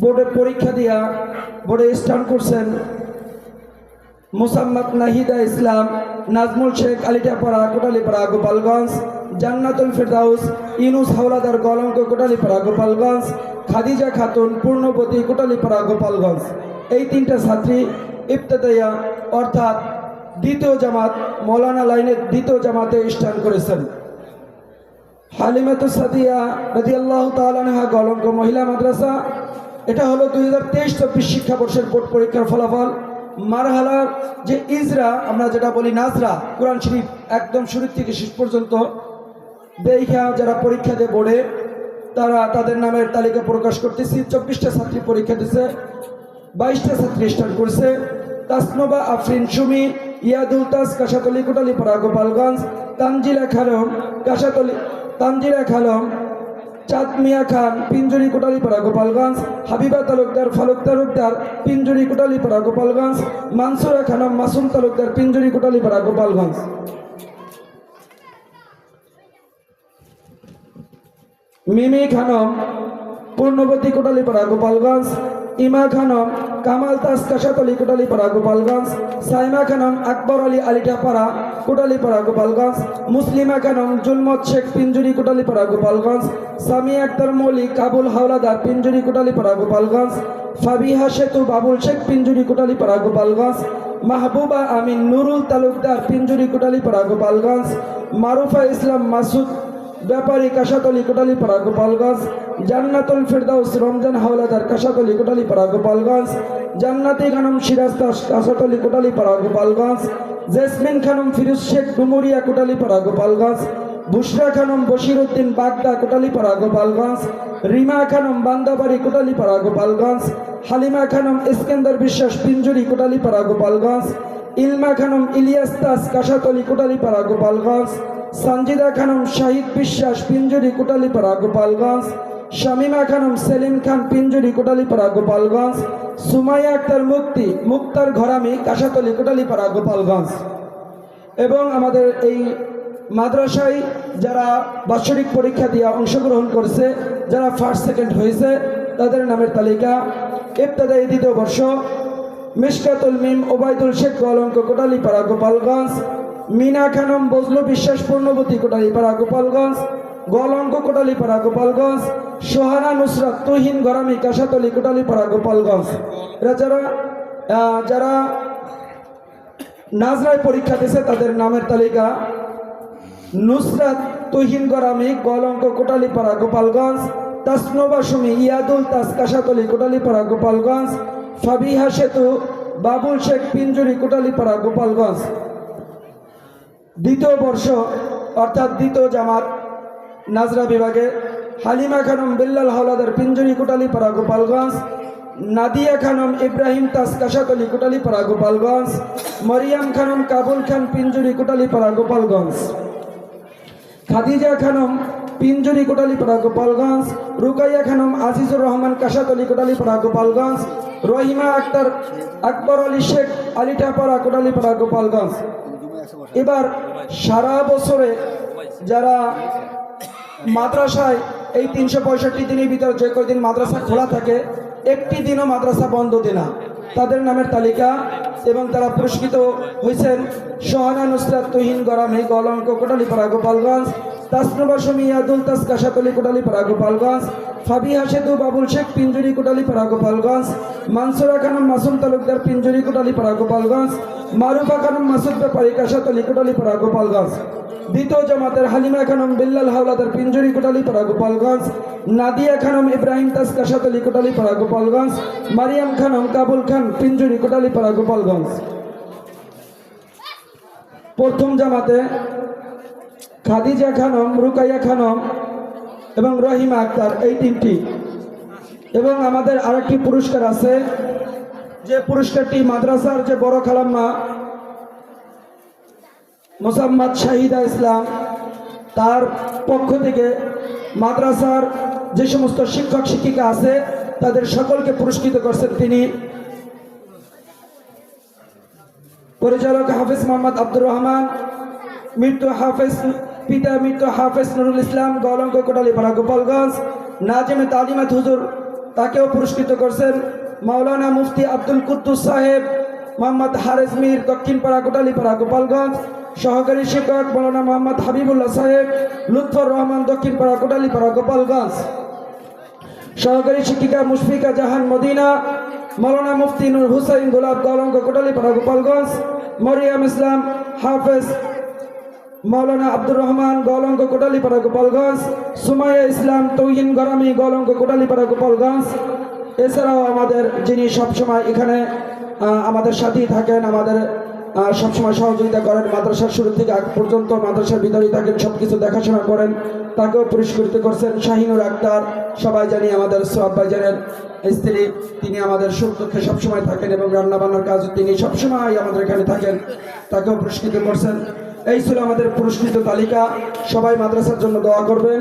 বোর্ডে পরীক্ষা দিয়া বোর্ডে স্টান করছেন মোসাম্মদ নাহিদা ইসলাম, নাজমুল শেখ আলিটাপাড়া কোটালিপাড়া, গোপালগঞ্জ, জান্নাতুল ফেরদাউস ইনুস হাওলাদার গলঙ্ক, কোটালিপাড়া, গোপালগঞ্জ, খাদিজা খাতুন, পূর্ণবতী, কোটালিপাড়া, গোপালগঞ্জ। এই তিনটা ছাত্রী ইফতেদাইয়া অর্থাৎ দ্বিতীয় জামাত, মৌলানা লাইনের দ্বিতীয় জামাতে স্থান করেছেন। হালিমাতু সাদিয়া রাদিয়াল্লাহু তাআলা আনহা, গলঙ্ক মহিলা মাদ্রাসা এটা হলো দুই হাজার তেইশ চব্বিশ শিক্ষাবর্ষের বোর্ড পরীক্ষার ফলাফল। মারহালার যে ইজরা, আমরা যেটা বলি নাজরা, কোরআন শরীফ একদম শুরু থেকে শেষ পর্যন্ত। দেখা যারা পরীক্ষা দেয় বোর্ডে, তারা তাদের নামের তালিকা প্রকাশ করতেছি। চব্বিশটা ছাত্রী পরীক্ষা দিছে, বাইশটা ছাত্রী স্টার্ট করছে। তাসনোবা, আফরিন, সুমি, ইয়াদুল তাস কাশাতলি কোটালি পাড়া গোপালগঞ্জ, তানজিলা খানম কাশাতলি তানজিলা খানম চাঁদ মিয়া খান, পিঞ্জুরি কোটালিপাড়া, গোপালগঞ্জ। হাবিবা তালুকদার, ফালুক তালুকদার, পিঞ্জুরি কোটালিপাড়া, গোপালগঞ্জ। মানসুরা খানম, মাসুম তালুকদার, পিঞ্জুরি কোটালিপাড়া, গোপালগঞ্জ। মিমি খানম, পূর্ণবতী কোটালিপাড়া, গোপালগঞ্জ। ইমা খানম, কামাল তাস কাশাতলি কোটালিপাড়া, গোপালগঞ্জ। সাইমা খানম, আকবর আলী আলিটাপাড়া, কোটালিপাড়া, গোপালগঞ্জ। মুসলিমা খানম, জুলমত শেখ পিঞ্জুরি, কোটালিপাড়া, গোপালগঞ্জ। সামি আক্তার মৌলিক কাবুল হাওলাদার পিঞ্জুরি, কোটালিপাড়া, গোপালগঞ্জ। ফাবিহা সেতু, বাবুল শেখ পিঞ্জুরি, কোটালিপাড়া, গোপালগঞ্জ। মাহবুবা আমিন, নুরুল তালুকদার পিঞ্জুরি, কোটালিপাড়া, গোপালগঞ্জ। মারুফা ইসলাম মাসুদ ব্যাপারী কাশাতলি কোটালিপাড়া গোপালগঞ্জ, জান্নাতুল ফেরদাউস রমজান হাওলাদার কাশাতলি কোটালিপাড়া গোপালগঞ্জ, জান্নাতি খানম সিরাজ দাস কাশাতলি কোটালিপাড়া গোপালগঞ্জ, জেসমিন খানম ফিরুজ শেখ ডুমুরিয়া কোটালিপাড়া গোপালগঞ্জ বুশরা খানম বশিরউদ্দিন বাগদা কোটালিপাড়া গোপালগঞ্জ, রিমা খানম বান্দাবাড়ি কোটালিপাড়া গোপালগঞ্জ, হালিমা খানম ইস্কেন্দার বিশ্বাস পিঞ্জুরি কোটালিপাড়া গোপালগঞ্জ, ইলমা খানম ইলিয়াস দাস কাশাতলি কোটালিপাড়া গোপালগঞ্জ সঞ্জিদা খানম, শাহিদ বিশ্বাস, পিঞ্জুরি, কোটালিপাড়া, গোপালগঞ্জ। শামিমা খানম, সেলিম খান, পিঞ্জুরি, কোটালিপাড়া, গোপালগঞ্জ। সুমাইয়া আক্তার, মুক্তি, মুক্তার ঘরামি কাশাতলি কোটালিপাড়া, গোপালগঞ্জ। এবং আমাদের এই মাদ্রাসায় যারা বাৎসরিক পরীক্ষা দিয়ে অংশগ্রহণ করছে, যারা ফার্স্ট সেকেন্ড হয়েছে, তাদের নামের তালিকা। ইবতদায়ী দ্বিতীয় বর্ষ, মিশকাতুল মিম, ওবায়দুল শেখ কলঙ্ক কোটালিপাড়া, গোপালগঞ্জ। মিনা খানম, বজলু বিশ্বাস, পূর্ণবতী কোটালিপাড়া, গোপালগঞ্জ গলঙ্ক কোটালিপাড়া, গোপালগঞ্জ, সোহানা নুসরাত, তুহিন গরামি কাশাতলি কোটালিপাড়া, গোপালগঞ্জ। এরা যারা যারা নাজরায় পরীক্ষা দিয়েছে, তাদের নামের তালিকা নুসরাত, তুহিন গরামি গলঙ্ক কোটালিপাড়া, গোপালগঞ্জ, তাসনোবা সুমি, ইয়াদুল তাস কাশাতলি কোটালিপাড়া, গোপালগঞ্জ, ফাবিহা সেতু, বাবুল শেখ, পিঞ্জুরি কোটালিপাড়া, গোপালগঞ্জ। দ্বিতীয় বর্ষ, অর্থাৎ দ্বিতীয় জামাত নাজরা বিভাগে হালিমা খানম বিল্লাল হাওলাদার পিঞ্জুরি কোটালিপাড়া গোপালগঞ্জ, নাদিয়া খানম ইব্রাহিম তাস কাশাতলি কোটালিপাড়া গোপালগঞ্জ, মরিয়াম খানম কাবুল খান পিঞ্জুরি কোটালিপাড়া গোপালগঞ্জ। খাদিজা খানম পিঞ্জুরি কোটালিপাড়া গোপালগঞ্জ, রুকাইয়া খানম আজিজুর রহমান কাশাতলি কোটালিপাড়া গোপালগঞ্জ, রহিমা আক্তার আকবর আলী শেখ আলিটাপাড়া কোটালিপাড়া গোপালগঞ্জ। এবার সারা বছরে যারা মাদ্রাসায় এই তিনশো পঁয়ষট্টি দিনের ভিতরে যে কয়দিন মাদ্রাসা খোলা থাকে, একটি দিনও মাদ্রাসা বন্ধ দিনা তাদের নামের তালিকা এবং তারা পুরস্কৃত হয়েছেন সোহানা নুসরাত তুহিন গরামে গলঙ্ক কোটালিপাড়া গোপালগঞ্জ, তাসনুবা আদুল তাস কাশাতলি কোটালিপাড়া গোপালগঞ্জ ফাবিহা সেতু বাবুল শেখ পিঞ্জুরি কোটালিপাড়া গোপালগঞ্জ, মানসুরা খানম মাসুম তালুকদার পিঞ্জুরি কোটালিপাড়া গোপালগঞ্জ মারুফা খানম মাসুদ ব্যাপারী, কাশাতলি, কোটালিপাড়া, গোপালগঞ্জ। দ্বিতীয় জামাতের হালিমা খানম, বিল্লাল হাওলাদার পিঞ্জুরি, কোটালিপাড়া, গোপালগঞ্জ। নাদিয়া খানম, ইব্রাহিম তাস, কাশাতলি, কোটালিপাড়া, গোপালগঞ্জ। মারিয়াম খানম, কাবুল খান, পিঞ্জুরি, কোটালিপাড়া, গোপালগঞ্জ। প্রথম জামাতে খাদিজা খানম, রুকাইয়া খানম এবং রহিমা আক্তার, এই তিনটি। এবং আমাদের আরেকটি পুরস্কার আছে যে পুরস্কারটি মাদ্রাসার যে বড় খালাম্মা মোসাম্মদ শাহিদা ইসলাম তার পক্ষ থেকে মাদ্রাসার যে সমস্ত শিক্ষক, শিক্ষিকা আছে, তাদের সকলকে পুরস্কৃত করছেন তিনি। পরিচালক হাফিজ মোহাম্মদ আব্দুর রহমান মৃত্যু হাফেজ, পিতা মৃত্যু হাফেজ নুরুল ইসলাম গলঙ্ক কোটালীপাড়া গোপালগঞ্জ, নাজিমে তালিমাত হুজুর তাকেও পুরস্কৃত করছেন। মাওলানা মুফতি আব্দুল কুদ্দুস সাহেব, মোহাম্মদ হারেজ মির, দক্ষিণপাড়া কোটালীপাড়া গোপালগঞ্জ, সহকারী শিক্ষক মৌলানা মোহাম্মদ হাবিবুল্লাহ সাহেব, লুৎফর রহমান, দক্ষিণপাড়া কোটালীপাড়া গোপালগঞ্জ। সহকারী শিক্ষিকা মুশফিকা জাহান মদিনা মৌলানা মুফতি নুর হুসাইন গোলাপ গলঙ্গ কোটালীপাড়া গোপালগঞ্জ, মরিয়াম ইসলাম, হাফেজ মৌলানা আব্দুর রহমান গলঙ্গ কোটালীপাড়া গোপালগঞ্জ, সুমাইয়া ইসলাম, তৌহিন গরামি গলঙ্গ কোটালীপাড়া গোপালগঞ্জ এছাড়াও আমাদের যিনি সবসময় এখানে আমাদের সাথেই থাকেন, আমাদের সবসময় সহযোগিতা করেন, মাদ্রাসার শুরু থেকে আগ পর্যন্ত মাদ্রাসার ভিতরেই থাকেন সব কিছু দেখাশোনা করেন, তাকেও পুরস্কৃত করছেন শাহিনুর আক্তার, সবাই জানি আমাদের সোয়াব ভাইজানের স্ত্রী, তিনি আমাদের সুখ দুঃখে সবসময় থাকেন এবং রান্নাবান্নার কাজ তিনি সবসময় আমাদের এখানে থাকেন, তাকেও পুরস্কৃত করছেন। এই ছিল আমাদের পুরস্কৃত তালিকা, সবাই মাদ্রাসার জন্য দোয়া করবেন।